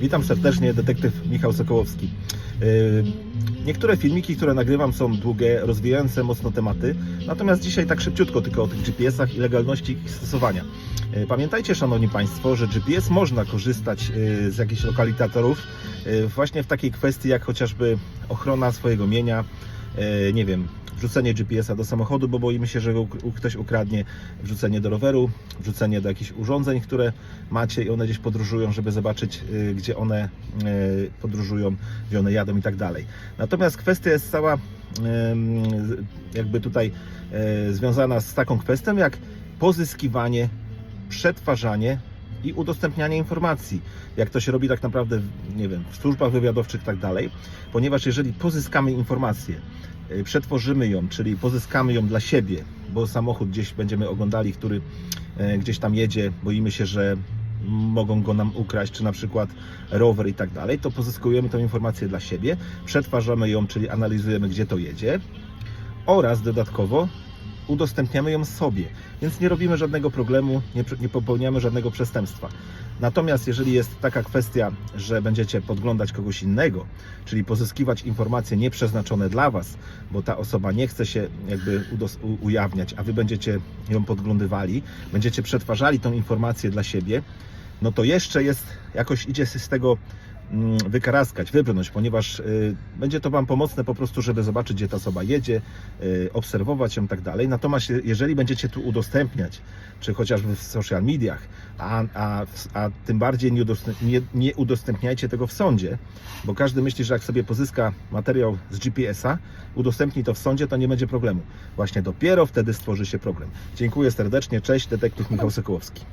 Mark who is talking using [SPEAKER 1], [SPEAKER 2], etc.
[SPEAKER 1] Witam serdecznie, detektyw Michał Sokołowski. Yy, Niektóre filmiki, które nagrywam są długie, rozwijające mocno tematy, natomiast dzisiaj tak szybciutko tylko o tych GPS-ach i legalności ich stosowania. Yy, Pamiętajcie, Szanowni Państwo, że GPS można korzystać yy, z jakichś lokalizatorów właśnie w takiej kwestii jak chociażby ochrona swojego mienia, nie wiem, wrzucenie GPS-a do samochodu, bo boimy się, że go ktoś ukradnie, wrzucenie do roweru, wrzucenie do jakichś urządzeń, które macie i one gdzieś podróżują, żeby zobaczyć, y, gdzie one y, podróżują, gdzie one jadą i tak dalej. Natomiast kwestia jest cała jakby tutaj związana z taką kwestią jak pozyskiwanie, przetwarzanie i udostępnianie informacji, jak to się robi tak naprawdę, nie wiem, w służbach wywiadowczych i tak dalej, ponieważ jeżeli pozyskamy informację, y, przetworzymy ją, czyli pozyskamy ją dla siebie, bo samochód gdzieś będziemy oglądali, który e, gdzieś tam jedzie, boimy się, że mogą go nam ukraść, czy na przykład rower i tak dalej, to pozyskujemy tę informację dla siebie, przetwarzamy ją, czyli analizujemy, gdzie to jedzie. Oraz dodatkowo udostępniamy ją sobie, więc nie robimy żadnego problemu, nie, nie popełniamy żadnego przestępstwa. Natomiast jeżeli jest taka kwestia, że będziecie podglądać kogoś innego, czyli pozyskiwać informacje nieprzeznaczone dla Was, bo ta osoba nie chce się jakby ujawniać, a Wy będziecie ją podglądywali, będziecie przetwarzali tą informację dla siebie, no to jeszcze jest, jakoś idzie z tego wykaraskać, wybrnąć, ponieważ y, będzie to Wam pomocne po prostu, żeby zobaczyć, gdzie ta osoba jedzie, y, obserwować ją i tak dalej. Natomiast je- jeżeli będziecie tu udostępniać, czy chociażby w social mediach, a, a, a tym bardziej nie, udostęp, nie, nie udostępniajcie tego w sądzie, bo każdy myśli, że jak sobie pozyska materiał z GPS-a, udostępni to w sądzie, to nie będzie problemu. Właśnie dopiero wtedy stworzy się problem. Dziękuję serdecznie, cześć, detektyw Michał Sokołowski.